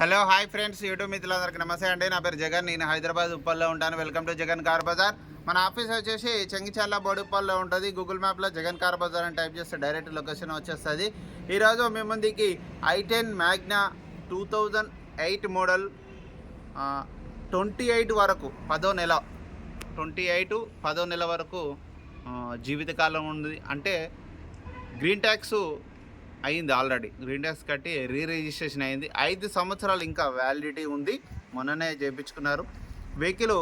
Hello hi friends YouTube మిత్రులందరికీ నమస్తే అండి. నా పేరు జగన్ నేను హైదరాబాద్ ఉప్పల్లో ఉంటాను. Welcome to Jagan car bazaar. మన ఆఫీస్ వచ్చేసి చెంగిచర్ల బోడుప్పల్లో ఉంటుంది. గూగుల్ మ్యాప్లో జగన్ కార్ బజార్ అని టైప్ చేస్తే డైరెక్ట్ లొకేషన్ వచ్చేస్తుంది. ఈరోజు మీ ముందుకి I ten Magna two thousand eight model twenty eight వరకు పదో నెల ట్వంటీ ఎయిట్ పదో నెల వరకు జీవితకాలం ఉంది. అంటే గ్రీన్ ట్యాక్స్ అయింది ఆల్రెడీ. గ్రీన్ ట్యాక్స్ కట్టి రీ రిజిస్ట్రేషన్ అయింది. ఐదు సంవత్సరాలు ఇంకా వ్యాలిడిటీ ఉంది. మొన్ననే చేయించుకున్నారు. వెహికల్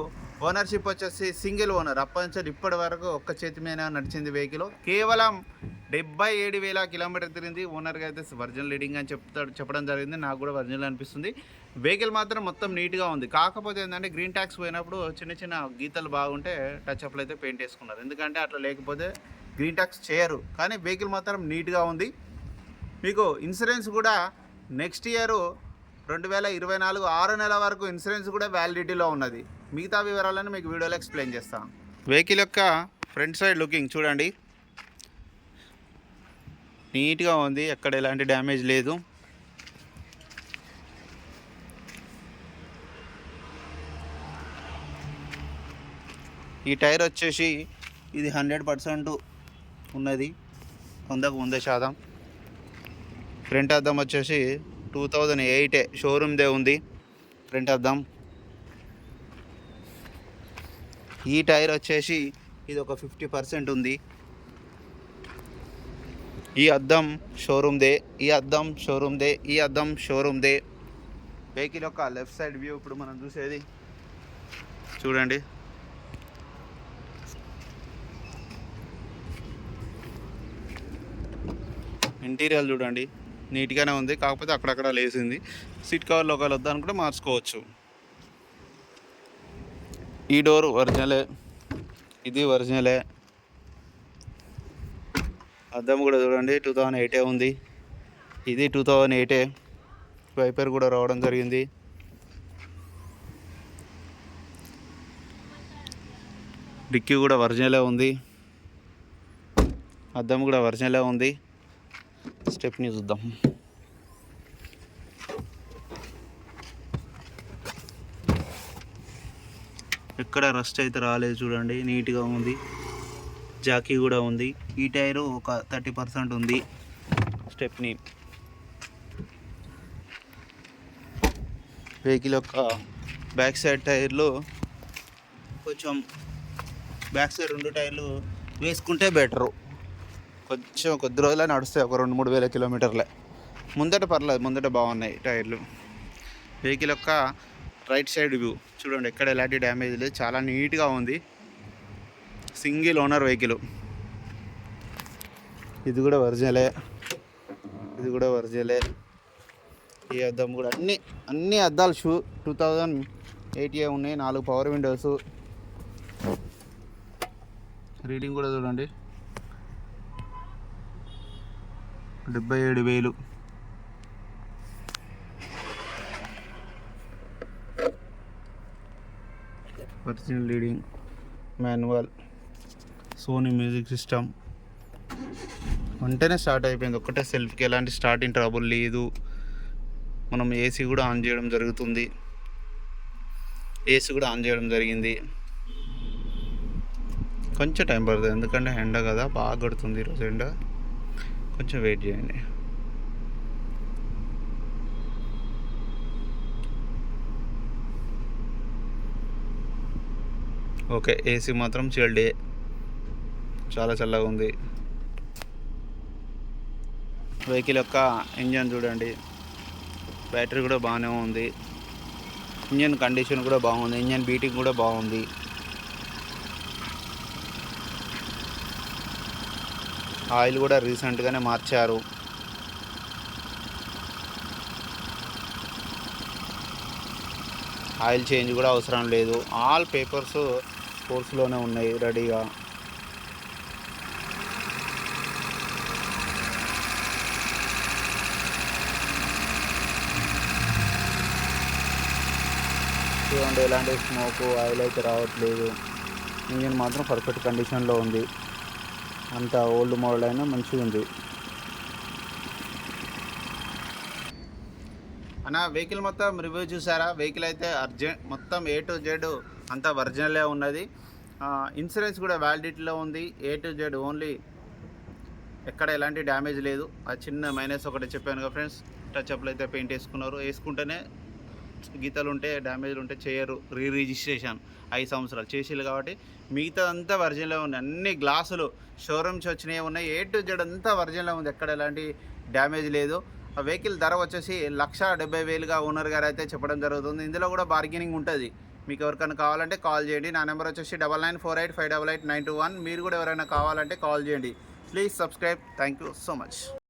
ఓనర్షిప్ వచ్చేసి సింగిల్ ఓనర్. అప్పటి నుంచి ఇప్పటి వరకు ఒక్క చేతి మీద నడిచింది వెహికల్. కేవలం డెబ్బై ఏడు వేల కిలోమీటర్ తిరిగింది. ఓనర్గా అయితే వర్జన్ లీడింగ్ అని చెప్తాడు చెప్పడం జరిగింది. నాకు కూడా వర్జనల్ అనిపిస్తుంది. వెహికల్ మాత్రం మొత్తం నీట్గా ఉంది. కాకపోతే ఏంటంటే గ్రీన్ ట్యాక్స్ పోయినప్పుడు చిన్న చిన్న గీతలు బాగుంటే టచ్ అప్లు అయితే పెయింట్ వేసుకున్నారు. ఎందుకంటే అట్లా లేకపోతే గ్రీన్ ట్యాక్స్ చేయరు. కానీ వెహికల్ మాత్రం నీట్గా ఉంది. మీకు ఇన్సూరెన్స్ కూడా నెక్స్ట్ ఇయర్ రెండు వేల ఇరవై నాలుగు ఆరు నెల వరకు ఇన్సూరెన్స్ కూడా వ్యాలిడిటీలో ఉన్నది. మిగతా వివరాలను మీకు వీడియోలో ఎక్స్ప్లెయిన్ చేస్తాను. వెహికల్ యొక్క ఫ్రంట్ సైడ్ లుకింగ్ చూడండి. నీట్గా ఉంది ఎక్కడ ఎలాంటి డ్యామేజ్ లేదు. ఈ టైర్ వచ్చేసి ఇది హండ్రెడ్ పర్సెంట్ ఉన్నది వందకు వంద శాతం. ఫ్రంట్ అద్దం వచ్చేసి టూ థౌజండ్ ఎయిటే షోరూమ్దే ఉంది. ఫ్రంట్ అద్దం. ఈ టైర్ వచ్చేసి ఇది ఒక ఫిఫ్టీ పర్సెంట్ ఉంది. ఈ అద్దం షోరూమ్దే ఈ అద్దం షోరూమ్దే ఈ అద్దం షోరూమ్దే వెహికల్ యొక్క లెఫ్ట్ సైడ్ వ్యూ ఇప్పుడు మనం చూసేది. చూడండి. ఇంటీరియర్ చూడండి. నీట్గానే ఉంది. కాకపోతే అక్కడక్కడ లేసింది. సీట్ కవర్లో ఒకవేళ వద్దనుకుంటే మార్చుకోవచ్చు. ఈ డోర్ ఒరిజినలే. ఇది ఒరిజినలే. అద్దం కూడా చూడండి. టూ థౌజండ్ ఎయిటే ఉంది. ఇది టూ థౌజండ్ ఎయిటే. వైపర్ కూడా రావడం జరిగింది. డిక్కీ కూడా ఒరిజినలే ఉంది. అద్దం కూడా ఒరిజినలే ఉంది. స్టెప్ని చూద్దాం. ఎక్కడ రస్ట్ అయితే రాలేదు చూడండి నీట్గా ఉంది. జాకీ కూడా ఉంది. ఈ టైరు ఒక థర్టీ పర్సెంట్ ఉంది స్టెప్ని. వెహికల్ యొక్క బ్యాక్ సైడ్ టైర్లు కొంచెం బ్యాక్ సైడ్ రెండు టైర్లు వేసుకుంటే బెటరు. కొంచెం కొద్ది రోజులే నడుస్తాయి ఒక రెండు మూడు వేల కిలోమీటర్లే. ముందట పర్లేదు ముందట బాగున్నాయి టైర్లు. వెహికల్ యొక్క రైట్ సైడ్ వ్యూ చూడండి ఎక్కడ ఎలాంటి డ్యామేజ్ లేదు చాలా నీట్గా ఉంది. Single owner vehicle. ఇది కూడా వర్జలే ఇది కూడా ఒరిజినలే. ఈ అద్దం కూడా అన్ని అన్ని అద్దాలు షూ టూ థౌజండ్ ఎయిటీ ఉన్నాయి నాలుగు పవర్ విండోస్. రీడింగ్ కూడా చూడండి. డెబ్బై ఏడు వేలు. Original leading manual Sony music system వెంటనే స్టార్ట్ అయిపోయింది. ఒక్కటే సెల్ఫ్కి ఎలాంటి స్టార్టింగ్ ట్రబుల్ లేదు. మనం ఏసీ కూడా ఆన్ చేయడం జరుగుతుంది. ఏసీ కూడా ఆన్ చేయడం జరిగింది. కొంచెం టైం పడుతుంది. ఎందుకంటే ఎండ కదా బాగా కొడుతుంది ఈరోజు ఎండ. కొంచెం వెయిట్ చేయండి. ఓకే ఏసీ మాత్రం చిల్డ్ చాలా చల్లగా ఉంది. వెహికల్ యొక్క ఇంజన్ చూడండి. బ్యాటరీ కూడా బాగానే ఉంది. ఇంజన్ కండిషన్ కూడా బాగుంది. ఇంజన్ బీటింగ్ కూడా బాగుంది. ఆయిల్ కూడా రీసెంట్గానే మార్చారు. ఆయిల్ చేంజ్ కూడా అవసరం లేదు. ఆల్ పేపర్స్ కోర్సులోనే ఉన్నాయి రెడీగా. చూడండి ఎలాంటి స్మోక్ ఆయిల్ అయితే రావట్లేదు. ఇంజిన్ మాత్రం పర్ఫెక్ట్ కండిషన్లో ఉంది. అంత ఓల్డ్ మోడల్ అయినా మంచిగా ఉంది. అన్న వెహికల్ మొత్తం రివ్యూ చూసారా? వెహికల్ అయితే అర్జెంట్ మొత్తం ఏ టు జెడ్ అంతా ఒరిజినలే ఉన్నది. ఇన్సూరెన్స్ కూడా వ్యాలిడిటీలో ఉంది. ఏ టు జెడ్ ఓన్లీ ఎక్కడ ఎలాంటి డ్యామేజ్ లేదు. ఆ చిన్న మైనస్ ఒకటి చెప్పాను కదా ఫ్రెండ్స్ టచ్అప్లు అయితే పెయింట్ వేసుకున్నారు. వేసుకుంటేనే గీతలు ఉంటే డ్యామేజ్లు ఉంటే చేయరు. రీ రిజిస్ట్రేషన్ ఐదు సంవత్సరాలు చేసిల్లు కాబట్టి మిగతా అంతా వర్జన్లో ఉంది అన్ని గ్లాసులు షోరూమ్స్ వచ్చినవి ఉన్నాయి. ఏ టు జెడ్ అంతా వర్జన్లో ఉంది. ఎక్కడ ఎలాంటి డ్యామేజ్ లేదు. ఆ వెహికల్ ధర వచ్చేసి లక్ష డెబ్బై వేలుగా ఓనర్ గారు అయితే చెప్పడం జరుగుతుంది. ఇందులో కూడా బార్గెనింగ్ ఉంటుంది. మీకు ఎవరికైనా కావాలంటే కాల్ చేయండి. నా నెంబర్ వచ్చేసి double nine four eight five double eight nine two one మీరు కూడా ఎవరైనా కావాలంటే కాల్ చేయండి. Please subscribe thank you so much